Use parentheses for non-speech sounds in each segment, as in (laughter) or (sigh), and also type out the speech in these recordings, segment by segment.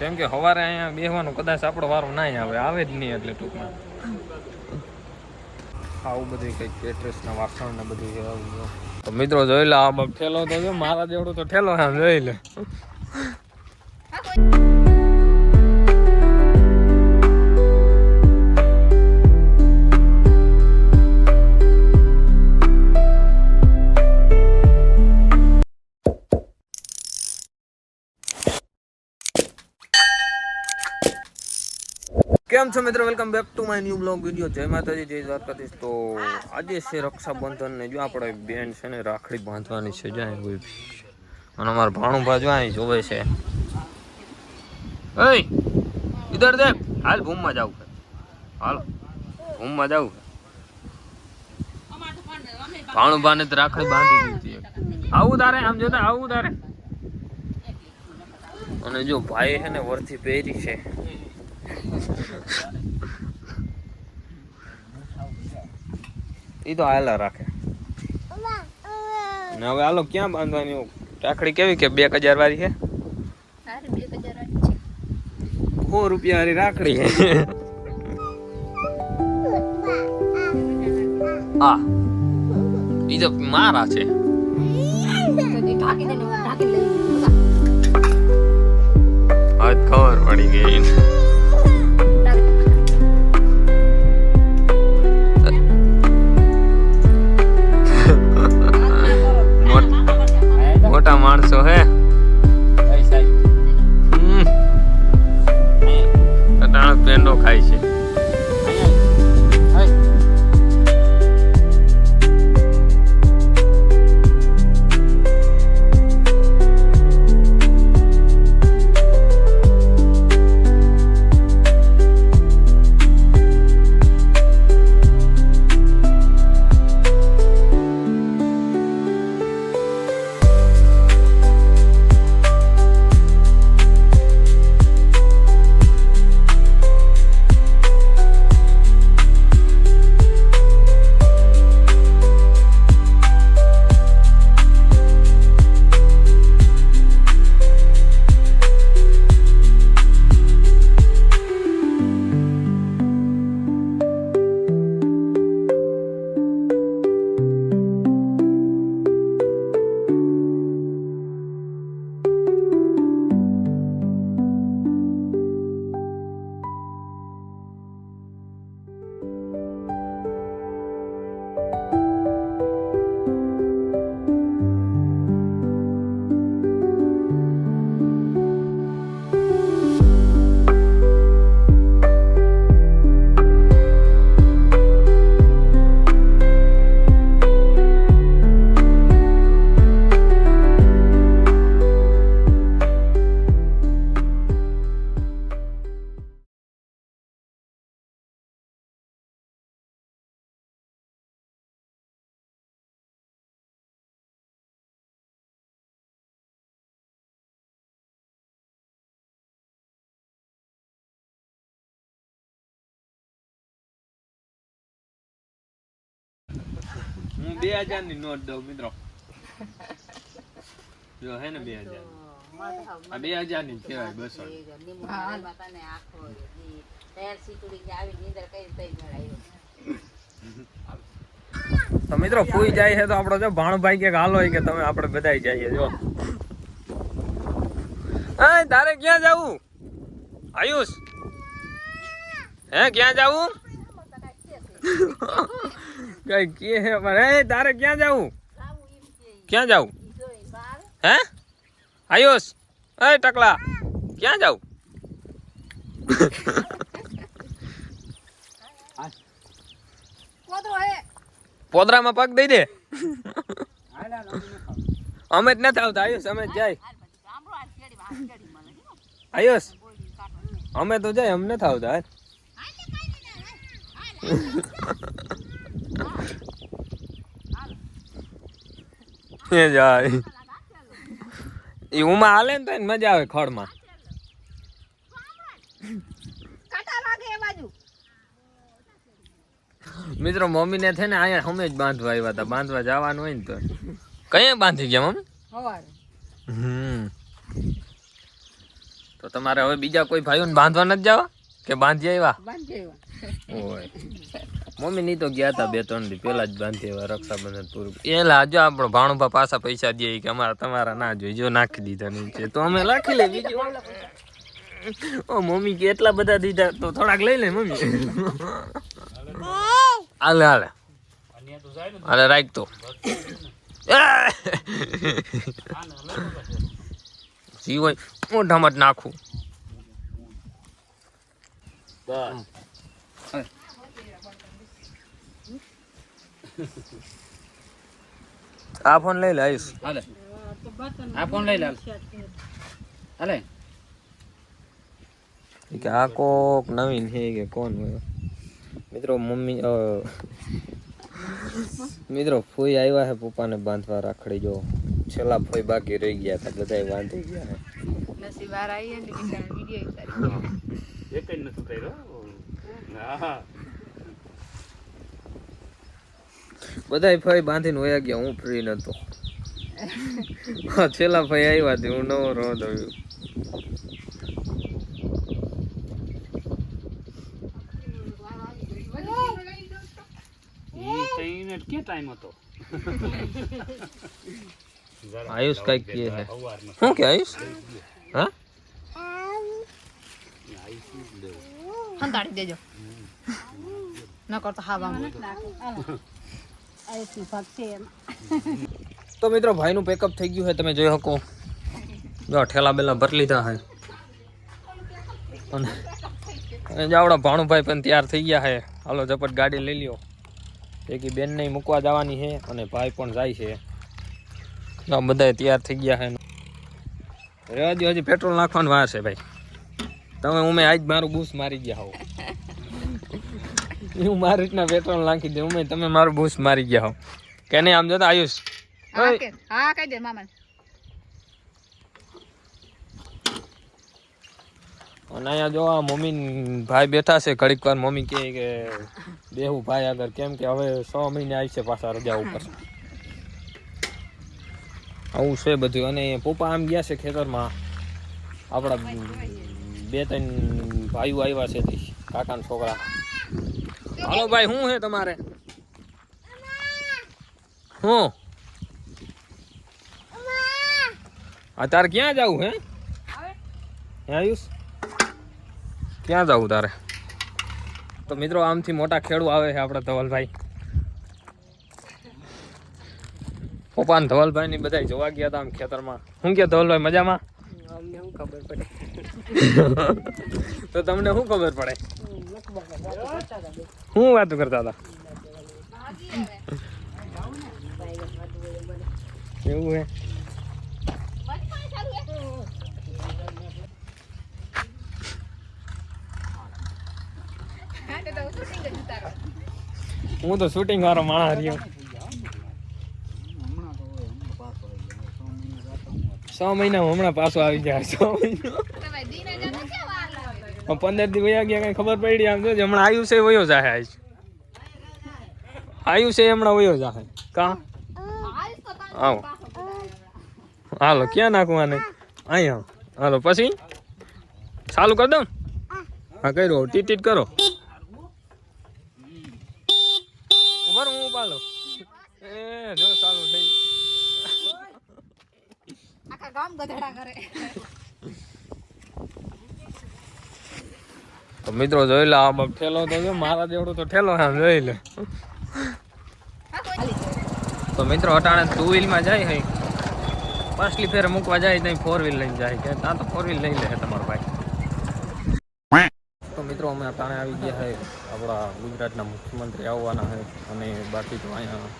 કેમ કે સવારે અહીંયા બેસવાનું કદાચ આપણો વારો ના આવે આવે જ નહીં એટલે ટૂંકમાં આવું બધું કંઈક કેટરેસના વાસણ ને બધું આવું. તો મિત્રો જોઈ લે, આ ઠેલો તો જો, મારા જેવડો તો ઠેલો આમ જોઈ લે કેમ છો મિત્રો? Welcome back to my new blog video જય માતાજી, જય દ્વારકાધીશ. તો આજે છે રક્ષાબંધન ને જો આપણે બેન છે ને રાખડી બાંધવાની છે જાય કોઈ અને અમારા ભાણું ભાજુ અહીં જોવે છે. એય ઇધર દેખ. હાલ ભૂમમાં જાવ હાલ, ભૂમમાં જાવ ભાણું ભાને તો રાખડી બાંધી દીધી આવું તારે, આમ જોતા આવું તારે. અને જો ભાઈ છે ને વર્થી પહેરી છે. ઈ તો હાલા રાખે. ને હવે હાલો ક્યાં બાંધવાની રાખડી કેવી કે બે હજાર વાળી છે? સો રૂપિયા વાળી રાખડી છે. આ એ તો મારા છે. ખબર પડી ગઈ. હું બે હજારની નોટ દઉં, મિત્રો. જો હે ને બે હજાર બે હજારની કહેવાય, બસો તો મિત્રો, ફૂઈ જાય છે તો આપણો જો ભાણભાઈ કે હોય કે તમે આપણે બધા જઈએ, જો. હા તારે ક્યાં જવું? આયુષ? હે, ક્યાં જાવું? કઈ કે હે પણ એ તારે ક્યાં જાવું? ક્યાં જાવું? હે? આયુષ, એ ટકલા, ક્યાં જાવું? પોદરામાં પગ દઈ દે. અમે જ નથી આવતા, આયુષ, અમે જ જાય. આયુષ, અમે તો જાય, અમને નથી આવતા. એ જાય ઈ ઉમાં હાલે ને તો મજા આવે ખડમાં. મિત્રો મમ્મી ને છે ને અહીંયા અમે જ બાંધવા આવ્યા હતા. બાંધવા જવાનું હોય ને તો. કઈ બાંધી ગયા મમ્મી? હમ. તો તમારે હવે બીજા કોઈ ભાઈઓને બાંધવા નથી જવા? કે બાંધી આવ્યા? બાંધી ઓય. (laughs) મમ્મી ની તો ગયા હતા બે ત્રણ દી પેલા જ બાંધી આવ્યા રક્ષાબંધન પૂરું એલા જો આપણો ભાણુભા પાછા પૈસા દે કે અમારા તમારા ના જોઈએ જો નાખી દીધા નીચે તો અમે લખી લે બીજું. ઓ મમ્મી કે એટલા બધા દીધા તો થોડાક લઈ લે મમ્મી. (laughs) હાલે હાલે. હાલે રાખ તો. (laughs) જીવય મોઢામાં જ નાખું. આ ફોન લઈ લે આયુષ હાલે આ ફોન લઈ લે હાલે કે આ કોક નવીન છે કે કોણ હોય મિત્રો મમ્મી અ, મિત્રો ફોઈ આવ્યા છે પપ્પાને બાંધવા રાખડી જો છેલ્લા ફોઈ બાકી રહી ગયા હતા બધાય બાંધી ગયા છે નસીબ વાર આવી ને બિચારા વીડિયો તારી એક જ નથી કર્યો. હા. બધાય ફાઈ બાંધીને વયા ગયા હું ફ્રી નતો. છેલ્લા ફાઈ આવ્યા હતી હું નવો રોદ આવ્યો કે ટાઈમ હતો? આયુષ કંઈક કે છે. શું કે આયુષ? સંતાડી દેજો. ન કરતો હા બામ તો મિત્રો, ભાઈનું પેકઅપ થઈ ગયું છે, તમે જોઈ શકો. જો ઠેલા બેલા ભરી લીધા છે. અને જાવડા ભાણુભાઈ પણ તૈયાર થઈ ગયા છે. હાલો, ઝપટ ગાડી લઈ લ્યો. એકી બેનને મૂકવા જવાની છે અને ભાઈ પણ જાય છે. બધા તૈયાર થઈ ગયા છે. રહેવા દો હજી પેટ્રોલ નાખવાનું વાર છે, ભાઈ. તમે ઉમે આજ મારું બૂસ મારી ગયા હો હું મારી રીતના પેટ્રોલ નાખી દે ઉમે તમે મારું બૂસ મારી ગયા હો કે નહીં આમ જતા આયુષ? હા કહી દે મામા. અને અહીંયા જો આ મમ્મી ભાઈ બેઠા છે ઘડીક વાર મમ્મી કહે કે બેહું ભાઈ આગળ કેમ કે હવે છ મહિને આવી છે પાછા રજા ઉપર. આવું છે બધું. અને પપ્પા આમ ગયા છે ખેતરમાં. આપણા બે ત્રણ ભાઈઓ આવ્યા છે કાકા કાકાના છોકરા. હાલો ભાઈ શું છે તમારે? હું? તારે ક્યાં જવું હે? હે આયુષ? ક્યાં જવું તારે? તો મિત્રો આમથી મોટા ખેડૂ આવે છે આપણા ધવલભાઈ. પપ્પા ને ધવલભાઈ ની બધા જોવા ગયા હતા આમ ખેતરમાં. શું કે ધવલભાઈ મજામાં? તો તમને શું ખબર પડે? શું વાતો કરતા હતા? એવું હે? હું તો શૂટિંગ વાળો માણસ રહ્યો. છ મહિના હમણાં પાછો આવી જાય છ મહિના પંદર દી વયા ગયા, કઈ ખબર પડી આમ જો હમણાં આવ્યું છે વયો જાહે આજ. છે એ હમણાં વયો જાહે. કા? આવો. હાલો, ક્યાં નાખું આને? અહીંયા. હાલો, પછી? ચાલુ કરી દઉં? હા, કર્યું. ટીટ ટીટ કરો. ઉભર હું ઉપાડો એ, જો, ચાલુ થઈ. આખા ગામ ગધેડા કરે. તો મિત્રો જોઈ લે આ બગ ઠેલો તો જો, મારા જેવડો તો ઠેલો આમ જોઈ લે. તો મિત્રો અટાણે ટુ વ્હીલમાં જાય હઈ. પાછલી ફેર મૂકવા જાય ત્યાં ફોર વ્હીલ લઈને જાય. કે ત્યાં તો ફોર વ્હીલ લઈ લે તમારો ભાઈ. તો મિત્રો અમે અટાણે આવી ગયા હે આપણા ગુજરાતના મુખ્યમંત્રી આવવાના છે અને બાકી તો અહીંયા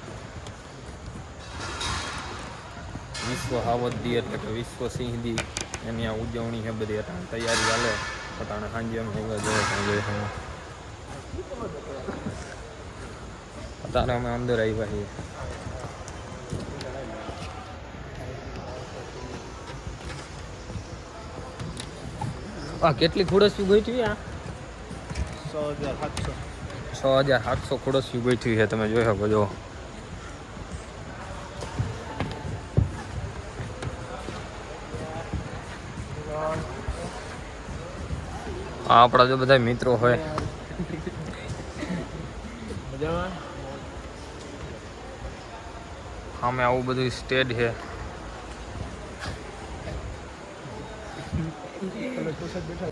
વિશ્વ હાવત દી એટલે કે વિશ્વ સિંહ દી એની આ ઉજવણી છે, બધી અટાણે તૈયારી ચાલે અટાણે સાંજે અમે આવ્યા જોઈએ સાંજે અમે અટાણે અમે અંદર આવ્યા છીએ. આ કેટલી ખુડસ્યું ગઈ આ? છ હજાર સાતસો. ખુડસ્યું ગઈ છે તમે જોઈ શકો જો આપણા જો બધા મિત્રો હોય. અમે આવું બધું સ્ટેજ છે.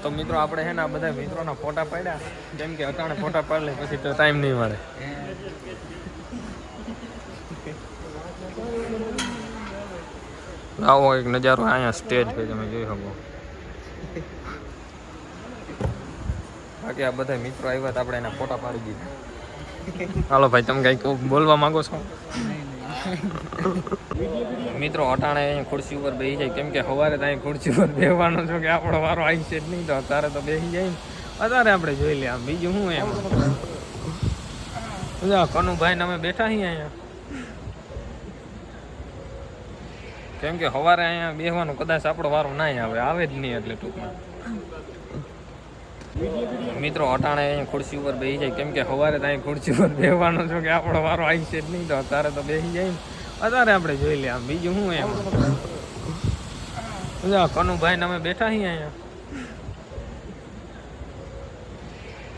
તો મિત્રો આપણે છે ને આ બધા મિત્રોના ફોટા પાડ્યા. કેમ કે અટાણે ફોટા પાડી લે પછી તો ટાઈમ નહીં મળે. આવો એક નજારો અહીંયા સ્ટેજ છે તમે જોઈ શકો. આ બધા મિત્રો આવ્યા હતા આપણે એના ફોટા પાડી દીધા. હાલો ભાઈ, તમે કંઈક બોલવા માંગો છો? મિત્રો, અટાણે અહીંયા ખુરશી ઉપર બેસી જાય. કેમ કે સવારે તો અહીં ખુરશી ઉપર બેહવાનો છો કે આપણો વારો આવી છે નહીં, તો અત્યારે તો બેસી જાય. અત્યારે આપણે જોઈ લે આમ બીજું શું એમ? કનુભાઈ ને અમે બેઠા છીએ અહીંયા. કેમ કે સવારે અહીંયા બેસવાનું કદાચ આપણો વારો ના આવે આવે જ નહીં એટલે ટૂંકમાં. મિત્રો, અટાણે અહીંયા ખુરશી ઉપર બેસી જાય. કેમ કે સવારે ત્યાં ખુરશી ઉપર બેસવાનો છો કે આપણો વારો આવી છે જ નહીં, તો અત્યારે તો બેસી જાય ને. અત્યારે આપણે જોઈ લે આમ. બીજું શું એમ? જો કનુભાઈ અમે બેઠા છીએ અહીંયા.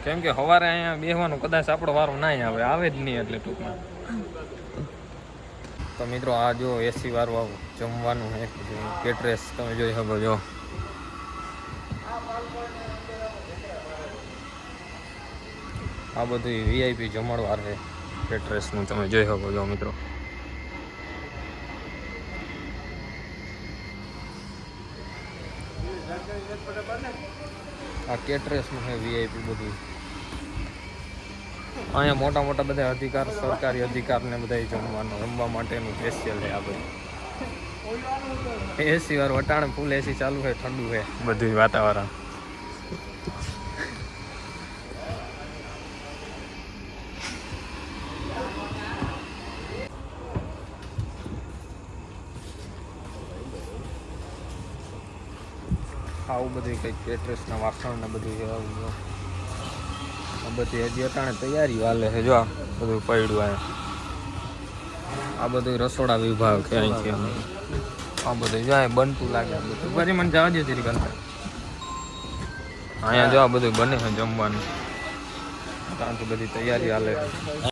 કેમ કે સવારે અહીંયા બેસવાનું કદાચ આપણો વારો ના આવે. આવે જ નહીં એટલે ટૂંકમાં. તો મિત્રો, આ જો એસી વાળું આવું જમવાનું છે. કેટરેસ તમે જોઈ શકો છો. આ બધું વીઆઈપી જમણવાર છે કેટરેસનું તમે જોઈ શકો છો મિત્રો. આ કેટરેસનું છે વીઆઈપી બધું. અહીંયા મોટા મોટા બધા અધિકાર, સરકારી અધિકાર ને બધા જમવાનું, રમવા માટેનું સ્પેશિયલ છે આ બધું. એસી વાર વટાણે ફૂલ એસી ચાલુ છે, ઠંડુ છે, બધું વાતાવરણ. આવું બધું, કંઈક કેટરેસના વાસણ ને બધું આવું. આ બધી હજી અટાણે તૈયારી હાલે છે, જો બધું પડ્યું આ. આ બધું રસોડા વિભાગ છે અહીંથી. આ બધું જો બનતું લાગે આ બધું. પછી મને જવા દે તેરી કરતા અહીંયા જો આ બધું બને છે જમવાનું. ત્યાંથી બધી તૈયારી હાલે છે.